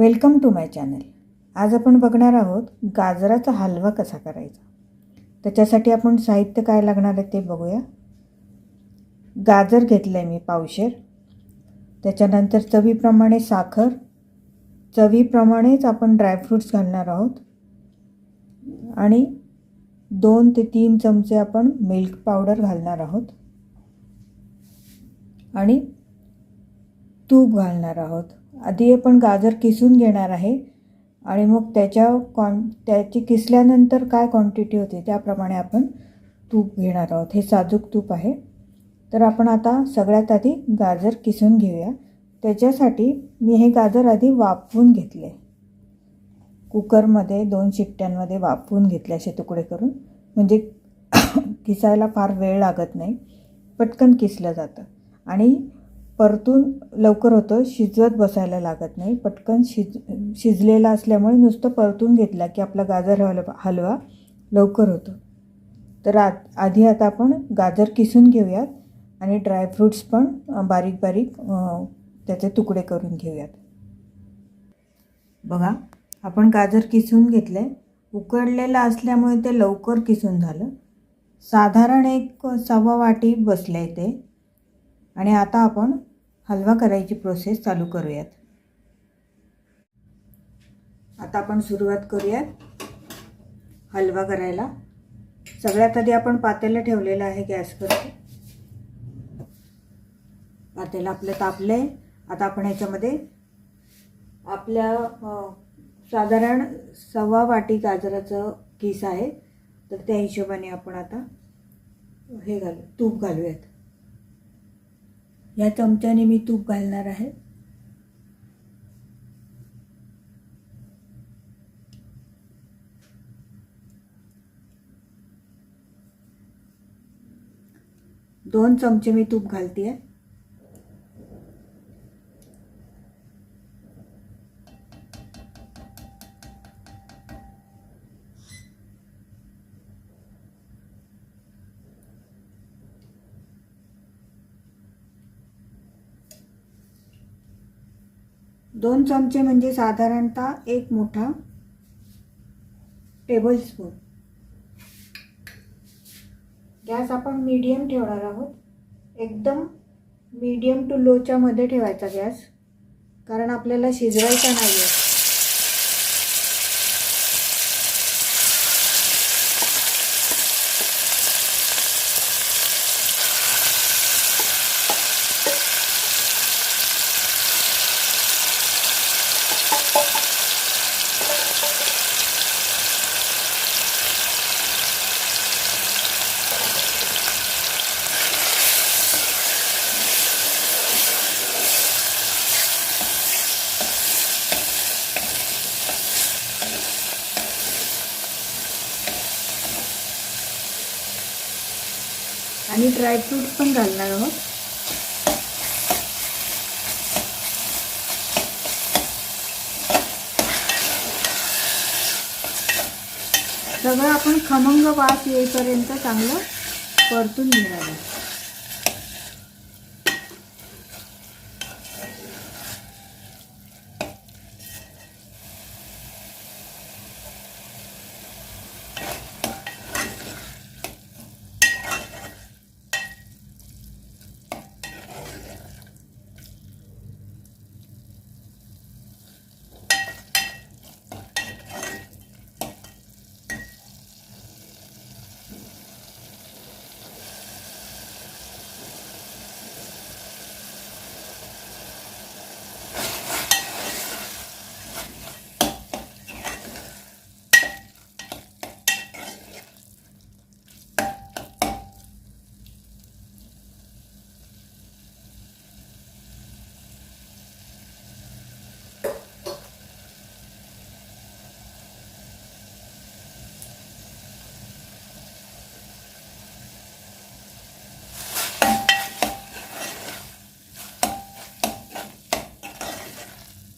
Welcome to my channel. आज आपण बघणार आहोत गाजराचा हलवा कसा करायचा. त्याच्यासाठी आपण साहित्य काय लागणार आहे ते बघूया. गाजर घेतलं आहे मी पावशेर. त्याच्यानंतर चवीप्रमाणे साखर. चवीप्रमाणेच आपण ड्रायफ्रूट्स घालणार आहोत. आणि दोन ते तीन चमचे आपण मिल्क पावडर घालणार आहोत. आणि तूप घालणार आहोत. आधी आपण गाजर किसून घेणार आहे. आणि मग त्याच्या क्वां त्याची किसल्यानंतर काय क्वांटिटी होते त्याप्रमाणे आपण तूप घेणार आहोत. हे साजूक तूप आहे. तर आपण आता सगळ्यात आधी गाजर किसून घेऊया. त्याच्यासाठी मी हे गाजर आधी वाफवून घेतले. कुकरमध्ये दोन शिट्ट्यांमध्ये वाफवून घेतले असे तुकडे करून. म्हणजे किसायला फार वेळ लागत नाही. पटकन किसलं जातं. आणि परतून लवकर होतं शिजवत बसायला लागत नाही. पटकन शिज शिजलेला असल्यामुळे नुसतं परतून घेतला की आपला गाजर हलवा हलवा लवकर होतो. तर आ आधी आता आपण गाजर किसून घेऊयात आणि ड्रायफ्रूट्स पण बारीक बारीक त्याचे तुकडे करून घेऊयात. बघा आपण गाजर किसून घेतले उकडलेलं असल्यामुळे ते लवकर किसून झालं. साधारण एक सव्वा वाटी बसले ते. आणि आता आपण हलवा करायची प्रोसेस चालू करूयात. आता आपण सुरुवात करूयात हलवा करायला. सगळ्यात आधी आपण पातेलं ठेवलेलं आहे गॅसवरती. पातेलं आपलं तापलं आहे आता आपण ह्याच्यामध्ये आपल्या साधारण सव्वा वाटी गाजराचं किस आहे तर त्या हिशोबाने आपण आता हे घालू तूप घालूयात. या चमच्याने मी तूप घालणार आहे. दोन चमचे मी तूप घालते आहे दोन चमचे म्हणजे साधारणतः एक मोठा टेबलस्पून गॅस आपण मीडियम ठेवणार आहोत. एकदम मीडियम टू लोच्यामध्ये ठेवायचा गॅस. कारण आपल्याला शिजवायचा नाही आहे आणि ड्रायफ्रूट पण घालणार आहोत. सगळं आपण खमंग वास येईपर्यंत चांगलं परतून घेणार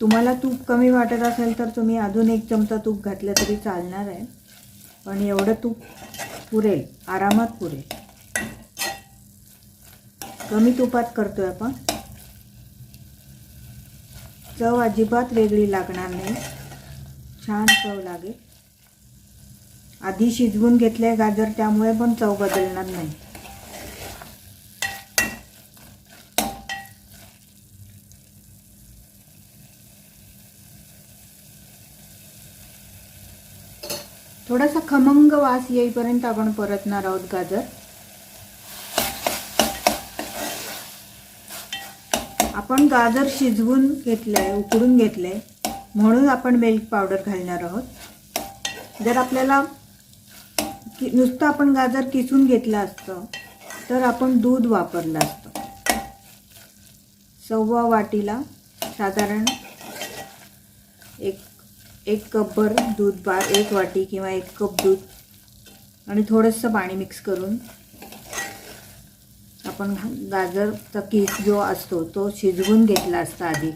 तुम्हाला तूप कमी वाटत असेल तर तुम्ही अजून एक चमचा तूप घातलं तरी चालणार आहे. पण एवढं तूप पुरेल आरामात पुरेल. कमी तुपात करतोय आपण. चव अजिबात वेगळी लागणार नाही. छान चव लागेल. आधी शिजवून घेतले गाजर त्यामुळे पण चव बदलणार नाही. थोडासा खमंग वास येईपर्यंत आपण परतणार आहोत गाजर. आपण गाजर शिजवून घेतलंय उकडून घेतलंय. म्हणून आपण मिल्क पावडर घालणार आहोत. जर आपल्याला कि नुसतं आपण गाजर किसून घेतलं असतं तर आपण दूध वापरलं असतं. सव्वा वाटीला साधारण एक एक कपभर दूध बा एक वाटी किंवा एक कप दूध. आणि थोडंसं पाणी मिक्स करून आपण गाजरचा किस जो असतो तो शिजवून घेतला असता आधी.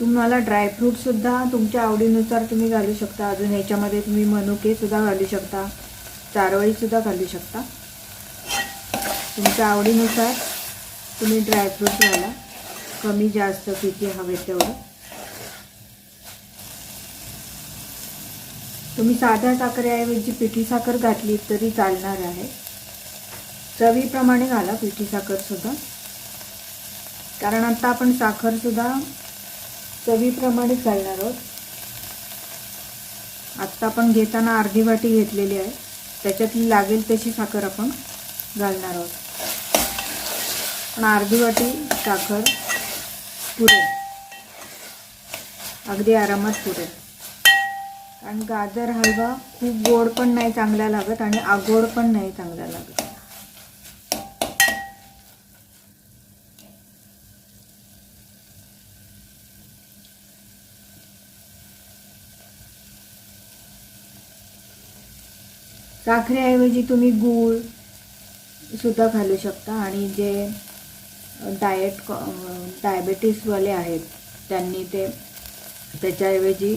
तुम्हाला ड्रायफ्रूटसुद्धा तुमच्या आवडीनुसार तुम्ही घालू शकता. अजून याच्यामध्ये तुम्ही मनुकेसुद्धा घालू शकता. चारवळीसुद्धा घालू शकता. तुमच्या आवडीनुसार तुम्ही ड्रायफ्रूट घाला. कमी जास्त किती हवे तेवढं. तुम्ही साध्या साखरेऐवजी पिठी साखर घातली तरी चालणार आहे. चवीप्रमाणे घाला पिठी साखरसुद्धा कारण आता आपण साखरसुद्धा चवीप्रमाणेच घालणार आहोत. आत्ता आपण घेताना अर्धी वाटी घेतलेली आहे. त्याच्यातली लागेल तशी साखर आपण घालणार आहोत. पण अर्धी वाटी साखर पुरेल. अगदी आरामात पुरेल. कारण गाजर हलवा खूप गोड पण नाही चांगला लागत आणि आगोड पण नाही चांगला लागत. साखरेऐवजी तुम्ही गूळ सुद्धा घालू शकता आणि जे डाएट डायबेटीसवाले आहेत त्यांनी ते त्याच्याऐवजी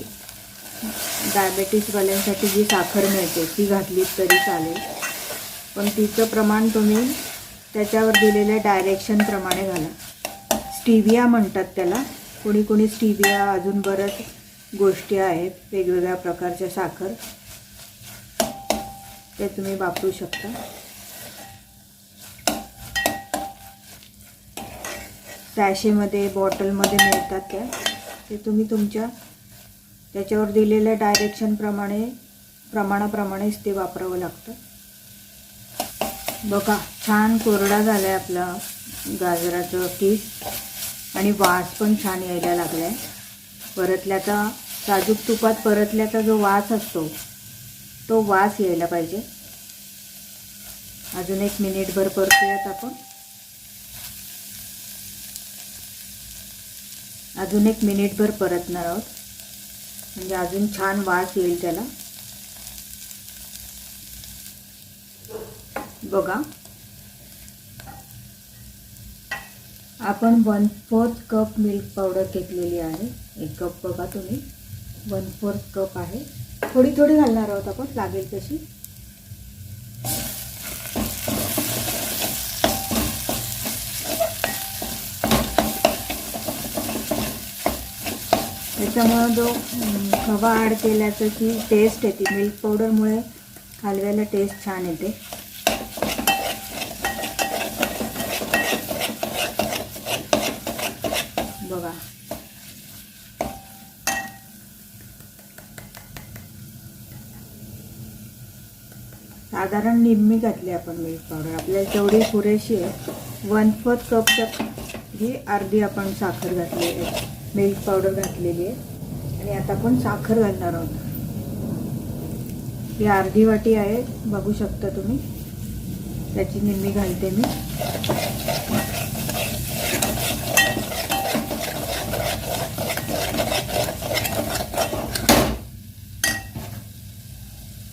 डायबेटीसवाल्यांसाठी जी साखर मिळते ती घातली तरी चालेल. पण तिचं प्रमाण तुम्ही त्याच्यावर दिलेल्या डायरेक्शनप्रमाणे घाला. स्टिविया म्हणतात त्याला. कोणी कोणी स्टिविया अजून बरंच गोष्टी आहेत वेगवेगळ्या प्रकारच्या साखर. ते तुम्ही वापरू शकता. सॅशेमध्ये बॉटलमध्ये मिळतात त्या. ते तुम्ही तुमच्या त्याच्यावर दिलेल्या डायरेक्शनप्रमाणे प्रमाणाप्रमाणेच ते वापरावं लागतं. बघा छान कोरडा झाला आहे आपला गाजराचं किस आणि वास पण छान यायला लागला आहे परतल्याचा साजूक तुपात परतल्याचा जो वास असतो तो वास यायला पाहिजे. अजून एक मिनिटभर परतूयात आपण. अजून एक मिनिटभर परतणार आहोत. म्हणजे अजून छान वास येईल त्याला. बघा. आपण one fourth cup milk powder घेतलेली आहे. एक कप बघा तुम्ही. वन फोर्थ कप आहे. थोडी थोडी घालणार आहोत आपण लागेल तशी. त्याच्यामुळं जो खवा ॲड केल्याचं की टेस्ट येते. मिल्क पावडरमुळे हलव्याला टेस्ट छान येते बघा साधारण निम्मी घातली आपण मिल्क पावडर आपल्याला तेवढी पुरेशी आहे वन फोर्थ कपच्या ही अर्धी आपण साखर घातलेली आहे. मिल्क पावडर घातलेली आहे. आणि आता आपण साखर घालणार आहोत. ही अर्धी वाटी आहे. बघू शकता तुम्ही. त्याची निम्मी घालते मी.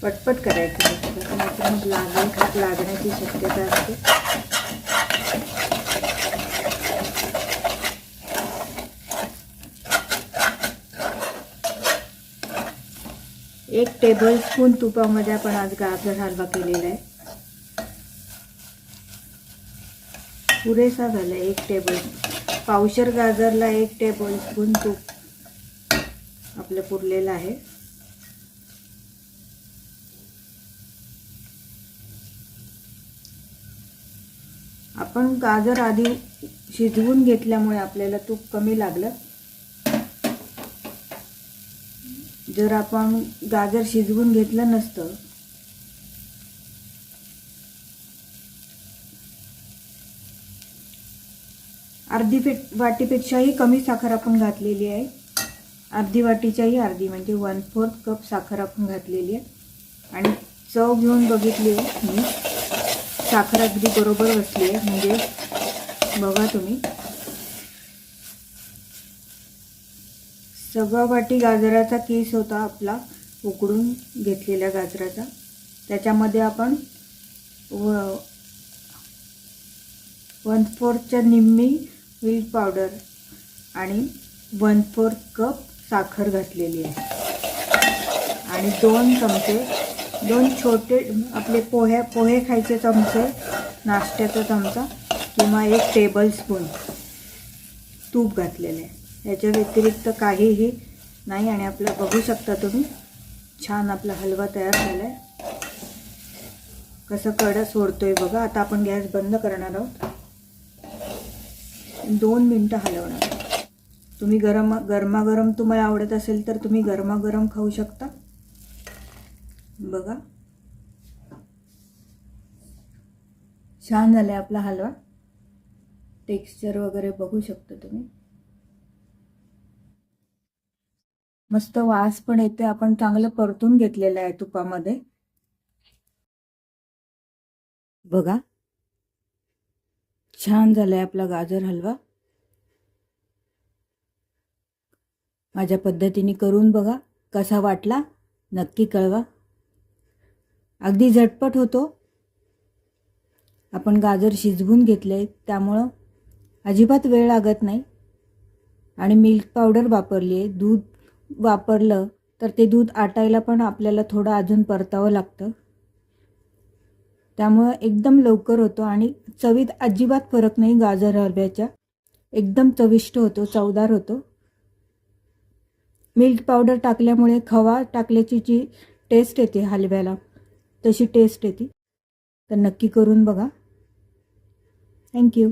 पटपट करायचं मग लागण खात लागण्याची शक्यता असते. एक टेबल स्पून तुपामध्ये आपण आज गाजर हलवा केलेला आहे. पुरेसा झाला एक टेबल पावशर गाजरला एक टेबल स्पून तूप आपलं पुरलेलं आहे. आपण गाजर आधी शिजवून घेतल्यामुळे आपल्याला तूप कमी लागलं. जर आपण गाजर शिजवून घेतलं नसतं अर्धी पे वाटीपेक्षाही कमी साखर आपण घातलेली आहे. अर्धी वाटीच्याही अर्धी म्हणजे वन फोर्थ कप साखर आपण घातलेली आहे. आणि चव घेऊन बघितली आहे मी. साखर अगदी बरोबर बसली आहे. म्हणजे बघा तुम्ही. सव्वा वाटी गाजराचा केस होता आपला उकडून घेतलेल्या गाजराचा. त्याच्यामध्ये आपण व वन फोर्थच्या निम्मी मिल्क पावडर आणि वन फोर्थ कप साखर घातलेली आहे. आणि दोन चमचे दोन छोटे आपले पोहे पोहे खायचे चमचे नाश्त्याचा चमचा किंवा एक टेबल स्पून तूप घातलेलं आहे. याच्या व्यतिरिक्त काहीही नाही आणि आपलं बघू शकता तुम्ही छान आपला हलवा तयार झाला आहे कसं कडं सोडतोय बघा आता आपण गॅस बंद करणार आहोत. दोन मिनटं हलवणार तुम्ही गरम गरमागरम तुम्हाला आवडत असेल तर तुम्ही गरमागरम खाऊ शकता. बघा. छान झाला आपला हलवा. टेक्स्चर वगैरे बघू शकता तुम्ही. मस्त वास पण येते आपण चांगलं परतून घेतलेलं आहे तुपामध्ये. बघा. छान झालाय आपला गाजर हलवा. माझ्या पद्धतीने करून बघा कसा वाटला. नक्की कळवा. अगदी झटपट होतो. आपण गाजर शिजवून घेतले त्यामुळं अजिबात वेळ लागत नाही. आणि मिल्क पावडर वापरली आहे दूध वापरलं तर ते दूध आटायला पण आपल्याला थोडं अजून परतावं लागतं. त्यामुळं एकदम लवकर होतो आणि चवीत अजिबात फरक नाही गाजर हलव्याच्या एकदम चविष्ट होतो चवदार होतो. मिल्क पावडर टाकल्यामुळे खवा टाकल्याची जी टेस्ट येते हलव्याला तशी टेस्ट येते तर नक्की करून बघा. थँक्यू